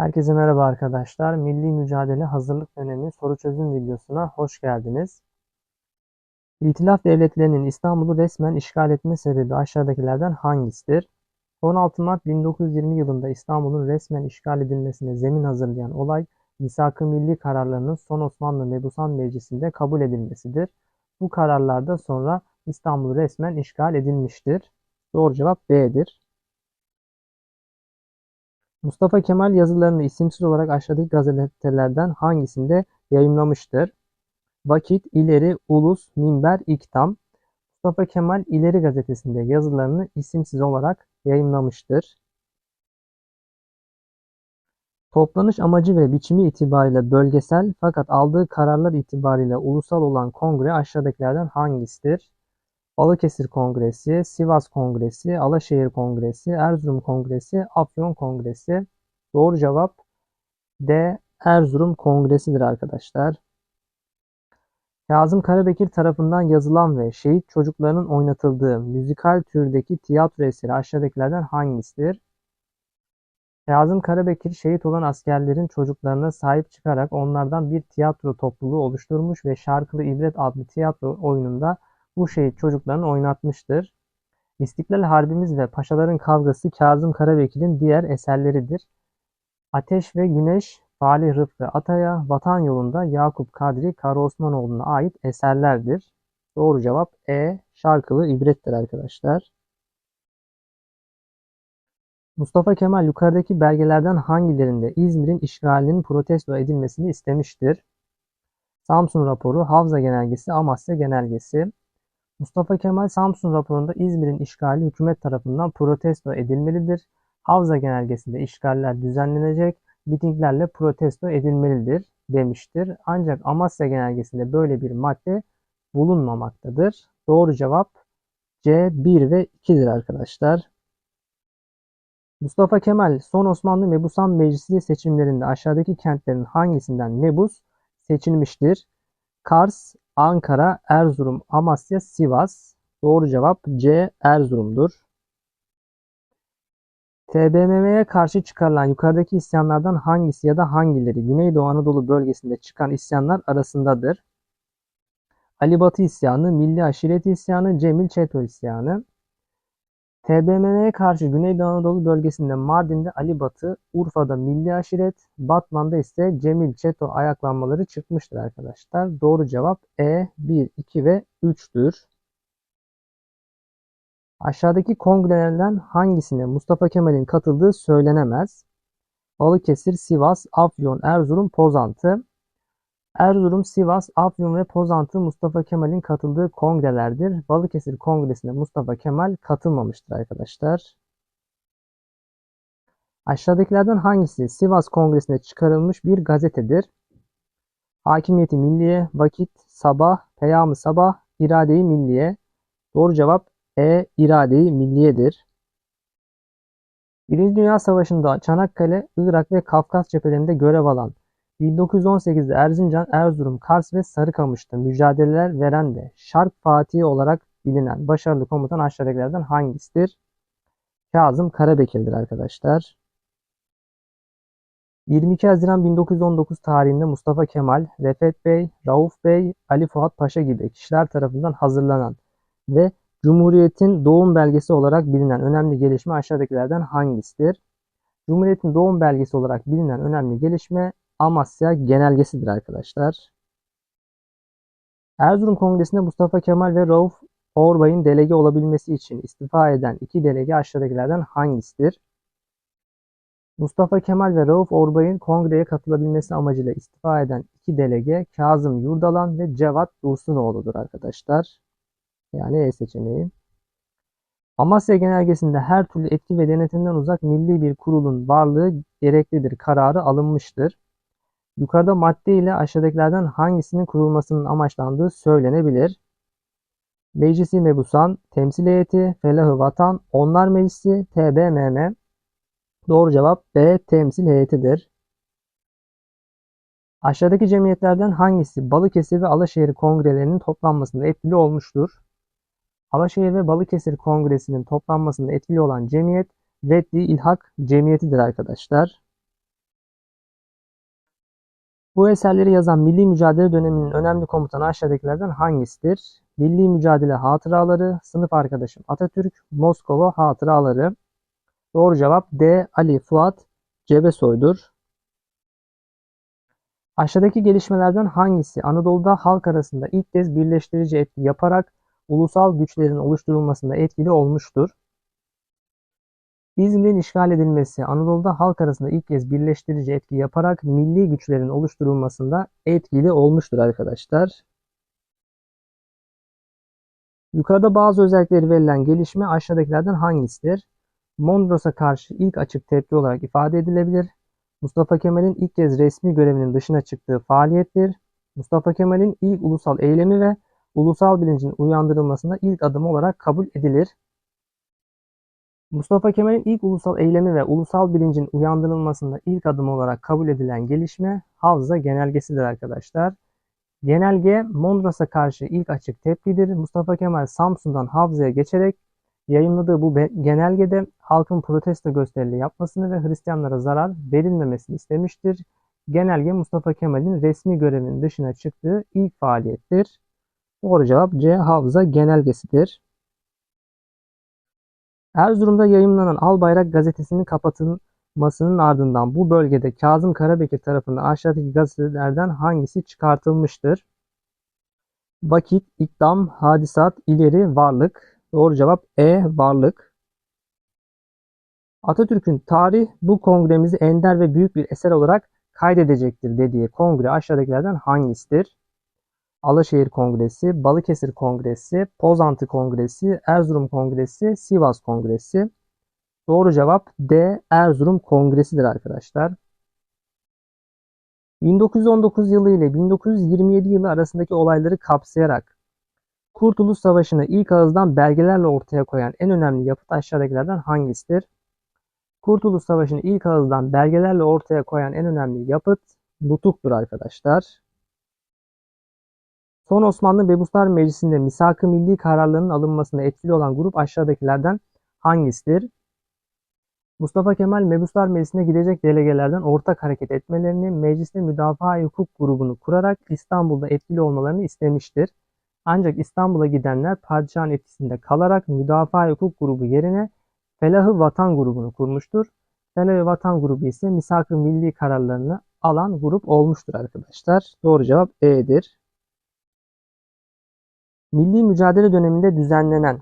Herkese merhaba arkadaşlar. Milli Mücadele Hazırlık Dönemi soru çözüm videosuna hoş geldiniz. İtilaf devletlerinin İstanbul'u resmen işgal etme sebebi aşağıdakilerden hangisidir? 16 Mart 1920 yılında İstanbul'un resmen işgal edilmesine zemin hazırlayan olay, Misak-ı Milli kararlarının son Osmanlı Mebusan Meclisi'nde kabul edilmesidir. Bu kararlarda sonra İstanbul resmen işgal edilmiştir. Doğru cevap B'dir. Mustafa Kemal yazılarını isimsiz olarak aşağıdaki gazetelerden hangisinde yayımlamıştır? Vakit, İleri, Ulus, Minber, İktam. Mustafa Kemal İleri gazetesinde yazılarını isimsiz olarak yayımlamıştır. Toplanış amacı ve biçimi itibariyle bölgesel fakat aldığı kararlar itibariyle ulusal olan kongre aşağıdakilerden hangisidir? Balıkesir Kongresi, Sivas Kongresi, Alaşehir Kongresi, Erzurum Kongresi, Afyon Kongresi. Doğru cevap D. Erzurum Kongresi'dir arkadaşlar. Kazım Karabekir tarafından yazılan ve şehit çocuklarının oynatıldığı müzikal türdeki tiyatro eseri aşağıdakilerden hangisidir? Kazım Karabekir şehit olan askerlerin çocuklarına sahip çıkarak onlardan bir tiyatro topluluğu oluşturmuş ve Şarkılı İbret adlı tiyatro oyununda bu şehit çocuklarını oynatmıştır. İstiklal Harbimiz ve Paşaların Kavgası Kazım Karabekir'in diğer eserleridir. Ateş ve Güneş Falih Rıfkı Atay'a, Vatan Yolunda Yakup Kadri Karaosmanoğlu'na ait eserlerdir. Doğru cevap E. Şarkılı ibrettir arkadaşlar. Mustafa Kemal yukarıdaki belgelerden hangilerinde İzmir'in işgalinin protesto edilmesini istemiştir? Samsun raporu, Havza genelgesi, Amasya genelgesi. Mustafa Kemal Samsun raporunda İzmir'in işgali hükümet tarafından protesto edilmelidir. Havza genelgesinde işgaller düzenlenecek, mitinglerle protesto edilmelidir demiştir. Ancak Amasya genelgesinde böyle bir madde bulunmamaktadır. Doğru cevap C 1 ve 2'dir arkadaşlar. Mustafa Kemal son Osmanlı Mebusan Meclisi seçimlerinde aşağıdaki kentlerin hangisinden mebus seçilmiştir? Kars, Ankara, Erzurum, Amasya, Sivas. Doğru cevap C. Erzurum'dur. TBMM'ye karşı çıkarılan yukarıdaki isyanlardan hangisi ya da hangileri Güneydoğu Anadolu bölgesinde çıkan isyanlar arasındadır? Ali Batı isyanı, Milli Aşiret isyanı, Cemil Çeto isyanı. TBMM'ye karşı Güneydoğu Anadolu bölgesinde Mardin'de Ali Batı, Urfa'da Milli Aşiret, Batman'da ise Cemil Çeto ayaklanmaları çıkmıştır arkadaşlar. Doğru cevap E 1, 2 ve 3'tür. Aşağıdaki kongrelerden hangisine Mustafa Kemal'in katıldığı söylenemez. Balıkesir, Sivas, Afyon, Erzurum, Pozantı. Erzurum, Sivas, Afyon ve Pozantı Mustafa Kemal'in katıldığı kongrelerdir. Balıkesir Kongresi'ne Mustafa Kemal katılmamıştır arkadaşlar. Aşağıdakilerden hangisi Sivas Kongresi'ne çıkarılmış bir gazetedir? Hakimiyeti Milliye, Vakit, Sabah, Peyam-ı Sabah, İrade-i Milliye. Doğru cevap E. İrade-i Milliye'dir. Birinci Dünya Savaşı'nda Çanakkale, Irak ve Kafkas cephelerinde görev alan 1918'de Erzincan, Erzurum, Kars ve Sarıkamış'ta mücadeleler veren ve Şark Fatihi olarak bilinen başarılı komutan aşağıdakilerden hangisidir? Kazım Karabekir'dir arkadaşlar. 22 Haziran 1919 tarihinde Mustafa Kemal, Refet Bey, Rauf Bey, Ali Fuat Paşa gibi kişiler tarafından hazırlanan ve Cumhuriyet'in doğum belgesi olarak bilinen önemli gelişme aşağıdakilerden hangisidir? Cumhuriyet'in doğum belgesi olarak bilinen önemli gelişme Amasya Genelgesidir arkadaşlar. Erzurum Kongresi'nde Mustafa Kemal ve Rauf Orbay'ın delege olabilmesi için istifa eden iki delege aşağıdakilerden hangisidir? Mustafa Kemal ve Rauf Orbay'ın kongreye katılabilmesi amacıyla istifa eden iki delege Kazım Yurdalan ve Cevat Dursunoğlu'dur arkadaşlar. Yani E seçeneği. Amasya Genelgesi'nde her türlü etki ve denetimden uzak milli bir kurulun varlığı gereklidir kararı alınmıştır. Yukarıda madde ile aşağıdakilerden hangisinin kurulmasının amaçlandığı söylenebilir. Meclisi Mebusan, Temsil Heyeti, Felahı Vatan, Onlar Meclisi, TBMM. Doğru cevap B. Temsil Heyetidir. Aşağıdaki cemiyetlerden hangisi Balıkesir ve Alaşehir kongrelerinin toplanmasında etkili olmuştur? Alaşehir ve Balıkesir kongresinin toplanmasında etkili olan cemiyet Reddi İlhak Cemiyeti'dir arkadaşlar. Bu eserleri yazan milli mücadele döneminin önemli komutanı aşağıdakilerden hangisidir? Milli Mücadele Hatıraları, Sınıf Arkadaşım Atatürk, Moskova Hatıraları. Doğru cevap D. Ali Fuat Cebesoy'dur. Aşağıdaki gelişmelerden hangisi Anadolu'da halk arasında ilk kez birleştirici etki yaparak ulusal güçlerin oluşturulmasında etkili olmuştur? İzmir'in işgal edilmesi Anadolu'da halk arasında ilk kez birleştirici etki yaparak milli güçlerin oluşturulmasında etkili olmuştur arkadaşlar. Yukarıda bazı özellikleri verilen gelişme aşağıdakilerden hangisidir? Mondros'a karşı ilk açık tepki olarak ifade edilebilir. Mustafa Kemal'in ilk kez resmi görevinin dışına çıktığı faaliyettir. Mustafa Kemal'in ilk ulusal eylemi ve ulusal bilincin uyandırılmasında ilk adım olarak kabul edilir. Mustafa Kemal'in ilk ulusal eylemi ve ulusal bilincin uyandırılmasında ilk adım olarak kabul edilen gelişme Havza Genelgesidir arkadaşlar. Genelge Mondros'a karşı ilk açık tepkidir. Mustafa Kemal Samsun'dan Havza'ya geçerek yayınladığı bu genelgede halkın protesto gösterileri yapmasını ve Hristiyanlara zarar verilmemesini istemiştir. Genelge Mustafa Kemal'in resmi görevinin dışına çıktığı ilk faaliyettir. Doğru cevap C. Havza Genelgesidir. Erzurum'da yayımlanan Albayrak gazetesinin kapatılmasının ardından bu bölgede Kazım Karabekir tarafından aşağıdaki gazetelerden hangisi çıkartılmıştır? Vakit, İkdam, Hadisat, İleri, Varlık. Doğru cevap E. Varlık. Atatürk'ün tarih bu kongremizi ender ve büyük bir eser olarak kaydedecektir dediği kongre aşağıdakilerden hangisidir? Alaşehir Kongresi, Balıkesir Kongresi, Pozantı Kongresi, Erzurum Kongresi, Sivas Kongresi. Doğru cevap D. Erzurum Kongresi'dir arkadaşlar. 1919 yılı ile 1927 yılı arasındaki olayları kapsayarak Kurtuluş Savaşı'nı ilk ağızdan belgelerle ortaya koyan en önemli yapıt aşağıdakilerden hangisidir? Kurtuluş Savaşı'nı ilk ağızdan belgelerle ortaya koyan en önemli yapıt Nutuk'tur arkadaşlar. Son Osmanlı Mebuslar Meclisi'nde misak-ı milli kararlarının alınmasında etkili olan grup aşağıdakilerden hangisidir? Mustafa Kemal Mebuslar Meclisi'ne gidecek delegelerden ortak hareket etmelerini, mecliste müdafaa hukuk grubunu kurarak İstanbul'da etkili olmalarını istemiştir. Ancak İstanbul'a gidenler padişahın etkisinde kalarak müdafaa hukuk grubu yerine Felahı Vatan grubunu kurmuştur. Felahı Vatan grubu ise misak-ı milli kararlarını alan grup olmuştur arkadaşlar. Doğru cevap E'dir. Milli mücadele döneminde düzenlenen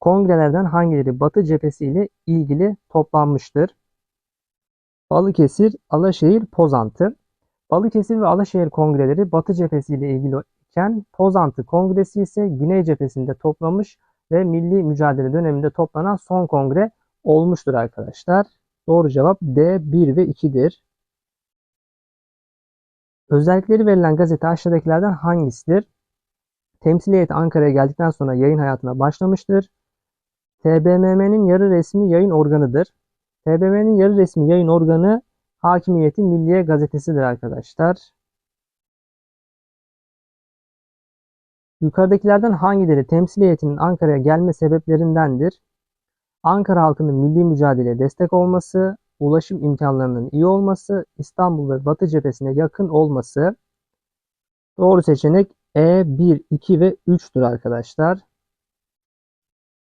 kongrelerden hangileri Batı cephesi ile ilgili toplanmıştır? Balıkesir, Alaşehir, Pozantı. Balıkesir ve Alaşehir kongreleri Batı cephesi ile ilgili iken Pozantı kongresi ise Güney cephesinde toplamış ve milli mücadele döneminde toplanan son kongre olmuştur arkadaşlar. Doğru cevap D 1 ve 2'dir. Özellikleri verilen gazete aşağıdakilerden hangisidir? Temsil heyeti Ankara'ya geldikten sonra yayın hayatına başlamıştır. TBMM'nin yarı resmi yayın organıdır. TBMM'nin yarı resmi yayın organı Hakimiyeti Milliye gazetesidir arkadaşlar. Yukarıdakilerden hangileri temsil heyetinin Ankara'ya gelme sebeplerindendir? Ankara halkının milli mücadeleye destek olması, ulaşım imkanlarının iyi olması, İstanbul ve Batı cephesine yakın olması. Doğru seçenek e 1, 2 ve 3'tür arkadaşlar.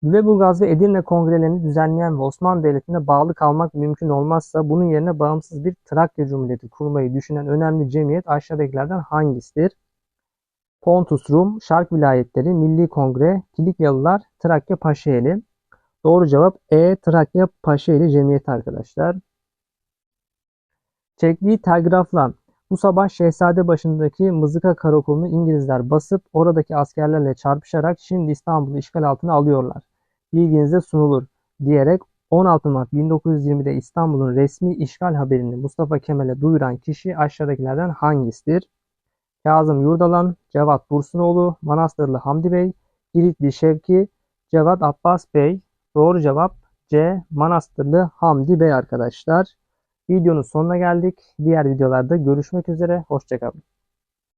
Lüleburgaz ve Edirne kongrelerini düzenleyen ve Osmanlı Devleti'ne bağlı kalmak mümkün olmazsa bunun yerine bağımsız bir Trakya Cumhuriyeti kurmayı düşünen önemli cemiyet aşağıdakilerden hangisidir? Pontus Rum, Şark Vilayetleri, Milli Kongre, Kilikyalılar, Trakya Paşaeli. Doğru cevap E. Trakya Paşaeli Cemiyeti arkadaşlar. Çekliği telgrafla bu sabah Şehzade başındaki Mızıka Karakolu'nu İngilizler basıp oradaki askerlerle çarpışarak şimdi İstanbul'u işgal altına alıyorlar. Bilginize sunulur diyerek 16 Mart 1920'de İstanbul'un resmi işgal haberini Mustafa Kemal'e duyuran kişi aşağıdakilerden hangisidir? Kazım Yurdalan, Cevat Dursunoğlu, Manastırlı Hamdi Bey, Giritli Şevki, Cevat Abbas Bey. Doğru cevap C. Manastırlı Hamdi Bey arkadaşlar. Videonun sonuna geldik. Diğer videolarda görüşmek üzere. Hoşçakalın.